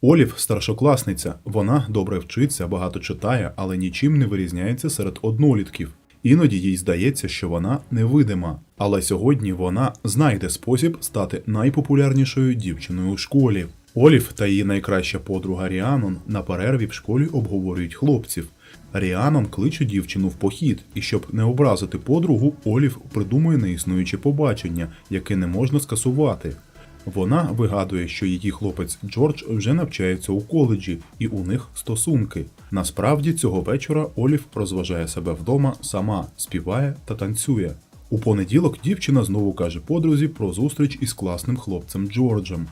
Олів старшокласниця. Вона добре вчиться, багато читає, але нічим не вирізняється серед однолітків. Іноді їй здається, що вона невидима. Але сьогодні вона знайде спосіб стати найпопулярнішою дівчиною у школі. Олів та її найкраща подруга Ріанон на перерві в школі обговорюють хлопців. Ріанон кличе дівчину в похід, і щоб не образити подругу, Олів придумує неіснуюче побачення, яке не можна скасувати. Вона вигадує, що її хлопець Джордж вже навчається у коледжі, і у них стосунки. Насправді цього вечора Олів розважає себе вдома сама, співає та танцює. У понеділок дівчина знову каже подрузі про зустріч із класним хлопцем Джорджем.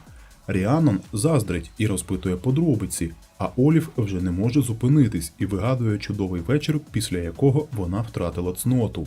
Ріанон заздрить і розпитує подробиці, а Олів вже не може зупинитись і вигадує чудовий вечір, після якого вона втратила цноту.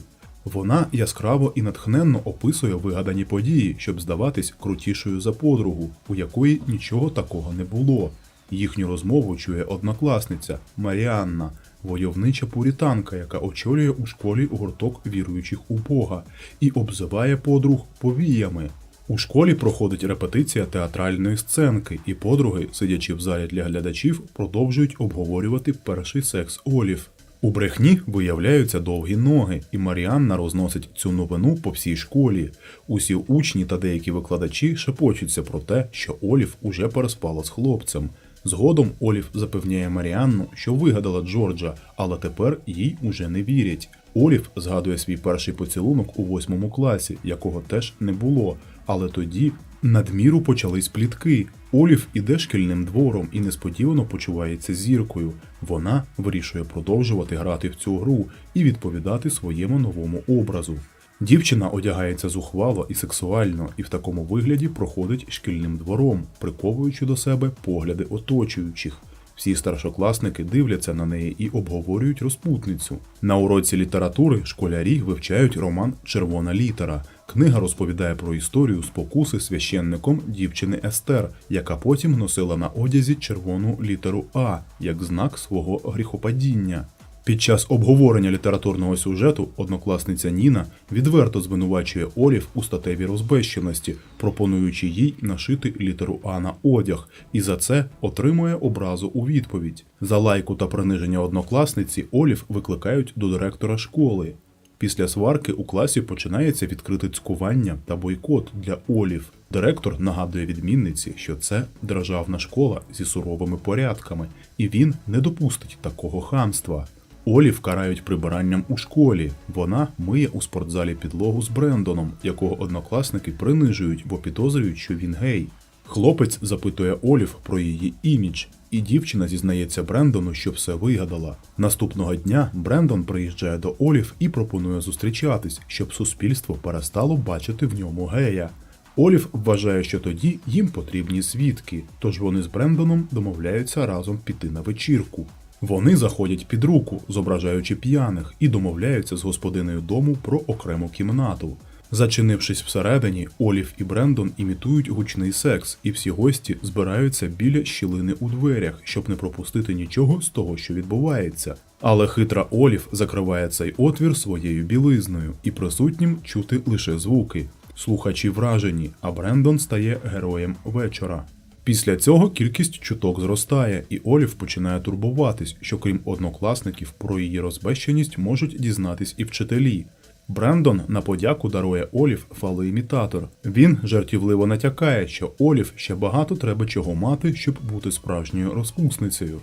Вона яскраво і натхненно описує вигадані події, щоб здаватись крутішою за подругу, у якої нічого такого не було. Їхню розмову чує однокласниця Маріанна, войовнича пурітанка, яка очолює у школі гурток віруючих у Бога, і обзиває подруг повіями. У школі проходить репетиція театральної сценки, і подруги, сидячи в залі для глядачів, продовжують обговорювати перший секс Олів. У брехні виявляються довгі ноги, і Маріанна розносить цю новину по всій школі. Усі учні та деякі викладачі шепочуться про те, що Олів уже переспала з хлопцем. Згодом Олів запевняє Маріанну, що вигадала Джорджа, але тепер їй уже не вірять. Олів згадує свій перший поцілунок у восьмому класі, якого теж не було. Але тоді надміру почались плітки. Олів іде шкільним двором і несподівано почувається зіркою. Вона вирішує продовжувати грати в цю гру і відповідати своєму новому образу. Дівчина одягається зухвало і сексуально, і в такому вигляді проходить шкільним двором, приковуючи до себе погляди оточуючих. Всі старшокласники дивляться на неї і обговорюють розпутницю. На уроці літератури школярі вивчають роман Червона літера. Книга розповідає про історію спокуси священником дівчини Естер, яка потім носила на одязі червону літеру А як знак свого гріхопадіння. Під час обговорення літературного сюжету однокласниця Ніна відверто звинувачує Олів у статевій розбещеності, пропонуючи їй нашити літеру А на одяг, і за це отримує образу у відповідь. За лайку та приниження однокласниці Олів викликають до директора школи. Після сварки у класі починається відкрите цькування та бойкот для Олів. Директор нагадує відмінниці, що це державна школа зі суровими порядками, і він не допустить такого хамства. Олів карають прибиранням у школі. Вона миє у спортзалі підлогу з Брендоном, якого однокласники принижують, бо підозрюють, що він гей. Хлопець запитує Олів про її імідж, і дівчина зізнається Брендону, що все вигадала. Наступного дня Брендон приїжджає до Олів і пропонує зустрічатись, щоб суспільство перестало бачити в ньому гея. Олів вважає, що тоді їм потрібні свідки, тож вони з Брендоном домовляються разом піти на вечірку. Вони заходять під руку, зображаючи п'яних, і домовляються з господинею дому про окрему кімнату. Зачинившись всередині, Олів і Брендон імітують гучний секс, і всі гості збираються біля щілини у дверях, щоб не пропустити нічого з того, що відбувається. Але хитра Олів закриває цей отвір своєю білизною, і присутнім чути лише звуки. Слухачі вражені, а Брендон стає героєм вечора. Після цього кількість чуток зростає, і Олів починає турбуватись, що крім однокласників про її розбещеність можуть дізнатись і вчителі. Брендон на подяку дарує Олів фалоімітатор. Він жартівливо натякає, що Олів ще багато треба чого мати, щоб бути справжньою розпусницею.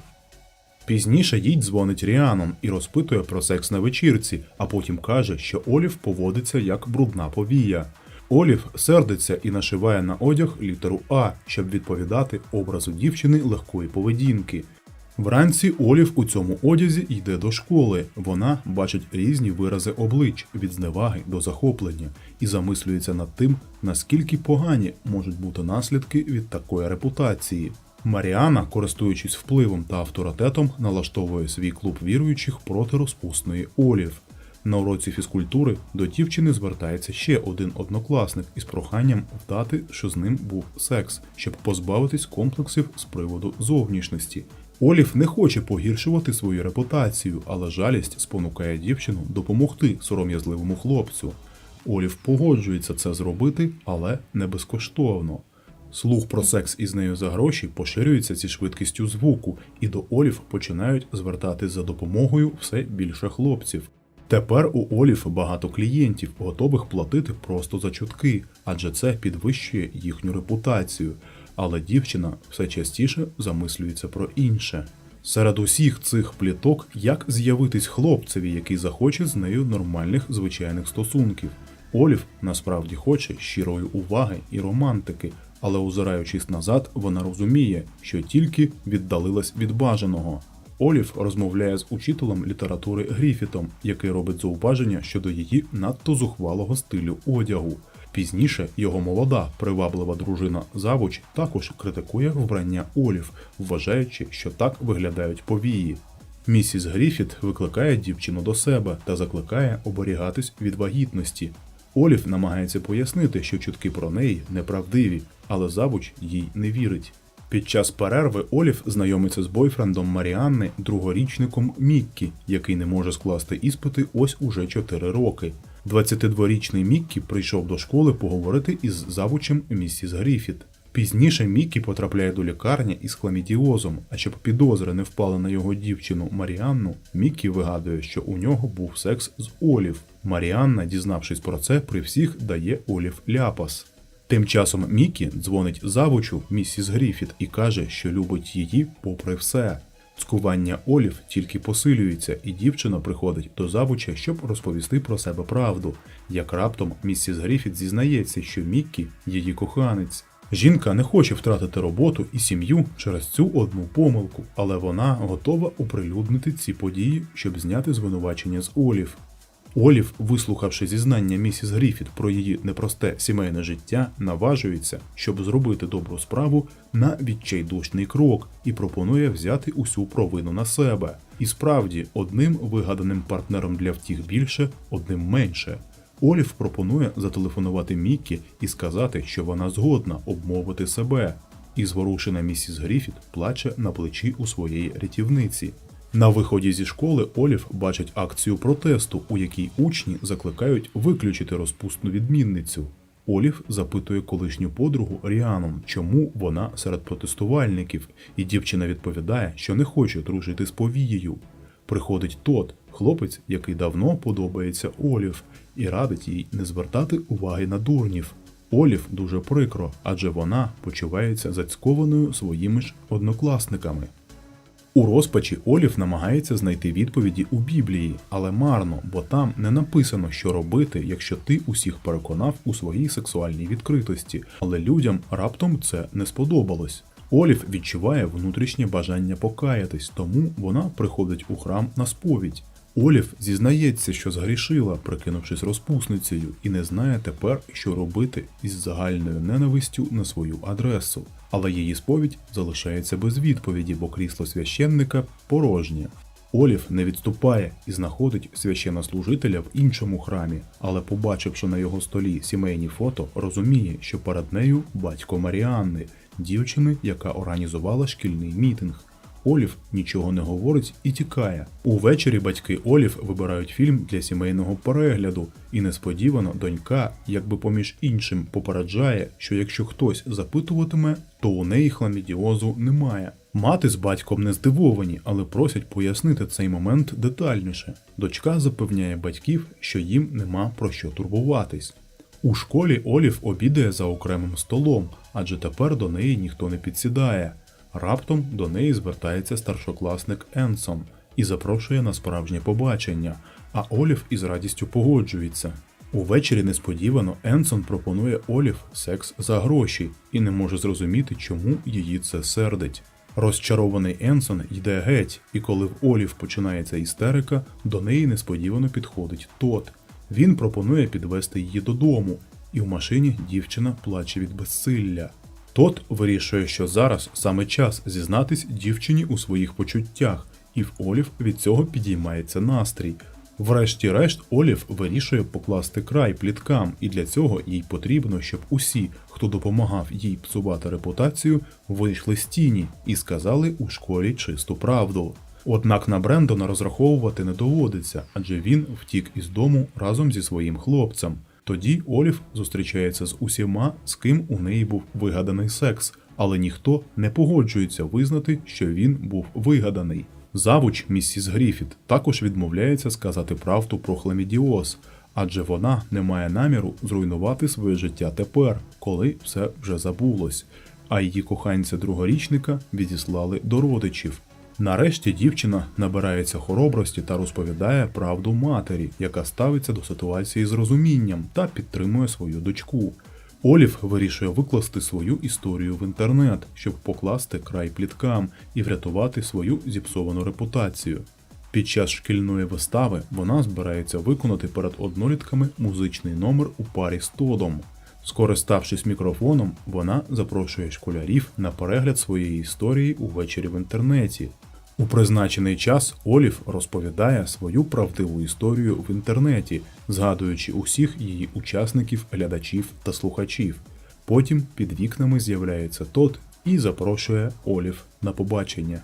Пізніше їй дзвонить Ріанон і розпитує про секс на вечірці, а потім каже, що Олів поводиться як брудна повія. Олів сердиться і нашиває на одяг літеру А, щоб відповідати образу дівчини легкої поведінки. Вранці Олів у цьому одязі йде до школи. Вона бачить різні вирази облич від зневаги до захоплення і замислюється над тим, наскільки погані можуть бути наслідки від такої репутації. Маріана, користуючись впливом та авторитетом, налаштовує свій клуб віруючих проти розпусної Олів. На уроці фізкультури до дівчини звертається ще один однокласник із проханням вдати, що з ним був секс, щоб позбавитись комплексів з приводу зовнішності. Олів не хоче погіршувати свою репутацію, але жалість спонукає дівчину допомогти сором'язливому хлопцю. Олів погоджується це зробити, але не безкоштовно. Слух про секс із нею за гроші поширюється зі швидкістю звуку, і до Олів починають звертатись за допомогою все більше хлопців. Тепер у Олів багато клієнтів, готових платити просто за чутки, адже це підвищує їхню репутацію. Але дівчина все частіше замислюється про інше. Серед усіх цих пліток, як з'явитись хлопцеві, який захоче з нею нормальних звичайних стосунків. Олів насправді хоче щирої уваги і романтики, але озираючись назад, вона розуміє, що тільки віддалилась від бажаного. Олів розмовляє з учителем літератури Гріфітом, який робить зауваження щодо її надто зухвалого стилю одягу. Пізніше його молода, приваблива дружина Завуч також критикує вбрання Олів, вважаючи, що так виглядають повії. Місіс Гріфіт викликає дівчину до себе та закликає оберігатись від вагітності. Олів намагається пояснити, що чутки про неї неправдиві, але завуч їй не вірить. Під час перерви Олів знайомиться з бойфрендом Маріанни, другорічником Міккі, який не може скласти іспити ось уже 4 роки. 22-річний Міккі прийшов до школи поговорити із завучем місіс Гріфіт. Пізніше Міккі потрапляє до лікарні із хламідіозом, а щоб підозри не впали на його дівчину Маріанну, Міккі вигадує, що у нього був секс з Олів. Маріанна, дізнавшись про це, при всіх дає Олів ляпас. Тим часом Мікі дзвонить завучу місіс Гріфіт і каже, що любить її попри все. Цкування Олів тільки посилюється, і дівчина приходить до завуча, щоб розповісти про себе правду. Як раптом місіс Гріфіт зізнається, що Міккі її коханець. Жінка не хоче втратити роботу і сім'ю через цю одну помилку, але вона готова оприлюднити ці події, щоб зняти звинувачення з Олів. Олів, вислухавши зізнання місіс Гріфіт про її непросте сімейне життя, наважується, щоб зробити добру справу на відчайдушний крок і пропонує взяти усю провину на себе. І справді, одним вигаданим партнером для втіх більше, одним менше. Олів пропонує зателефонувати Міккі і сказати, що вона згодна обмовити себе. І зворушена місіс Гріфіт плаче на плечі у своєї рятівниці. На виході зі школи Олів бачить акцію протесту, у якій учні закликають виключити розпусну відмінницю. Олів запитує колишню подругу Ріану, чому вона серед протестувальників, і дівчина відповідає, що не хоче дружити з повією. Приходить тот, хлопець, який давно подобається Олів, і радить їй не звертати уваги на дурнів. Олів дуже прикро, адже вона почувається зацькованою своїми ж однокласниками. У розпачі Олів намагається знайти відповіді у Біблії, але марно, бо там не написано, що робити, якщо ти усіх переконав у своїй сексуальній відкритості, але людям раптом це не сподобалось. Олів відчуває внутрішнє бажання покаятись, тому вона приходить у храм на сповідь. Олів зізнається, що згрішила, прикинувшись розпусницею, і не знає тепер, що робити із загальною ненавистю на свою адресу. Але її сповідь залишається без відповіді, бо крісло священника порожнє. Олів не відступає і знаходить священнослужителя в іншому храмі, але, побачивши на його столі сімейні фото, розуміє, що перед нею батько Маріанни, дівчини, яка організувала шкільний мітинг. Олів нічого не говорить і тікає. Увечері батьки Олів вибирають фільм для сімейного перегляду, і несподівано донька, якби поміж іншим, попереджає, що якщо хтось запитуватиме, то у неї хламідіозу немає. Мати з батьком не здивовані, але просять пояснити цей момент детальніше. Дочка запевняє батьків, що їм нема про що турбуватись. У школі Олів обідає за окремим столом, адже тепер до неї ніхто не підсідає. Раптом до неї звертається старшокласник Енсон і запрошує на справжнє побачення, а Олів із радістю погоджується. Увечері несподівано Енсон пропонує Олів секс за гроші і не може зрозуміти, чому її це сердить. Розчарований Енсон йде геть, і коли в Олів починається істерика, до неї несподівано підходить тот. Він пропонує підвести її додому, і в машині дівчина плаче від безсилля. Тот вирішує, що зараз саме час зізнатись дівчині у своїх почуттях, і в Олів від цього підіймається настрій. Врешті-решт, Олів вирішує покласти край пліткам, і для цього їй потрібно, щоб усі, хто допомагав їй псувати репутацію, вийшли з тіні і сказали у школі чисту правду. Однак на Брендона розраховувати не доводиться, адже він втік із дому разом зі своїм хлопцем. Тоді Олів зустрічається з усіма, з ким у неї був вигаданий секс, але ніхто не погоджується визнати, що він був вигаданий. Завуч місіс Гріфіт також відмовляється сказати правду про хламідіоз, адже вона не має наміру зруйнувати своє життя тепер, коли все вже забулось, а її коханця другорічника відіслали до родичів. Нарешті дівчина набирається хоробрості та розповідає правду матері, яка ставиться до ситуації з розумінням та підтримує свою дочку. Олів вирішує викласти свою історію в інтернет, щоб покласти край пліткам і врятувати свою зіпсовану репутацію. Під час шкільної вистави вона збирається виконати перед однолітками музичний номер у парі з Тодом. Скориставшись мікрофоном, вона запрошує школярів на перегляд своєї історії увечері в інтернеті. У призначений час Олів розповідає свою правдиву історію в інтернеті, згадуючи усіх її учасників, глядачів та слухачів. Потім під вікнами з'являється Тот і запрошує Олів на побачення.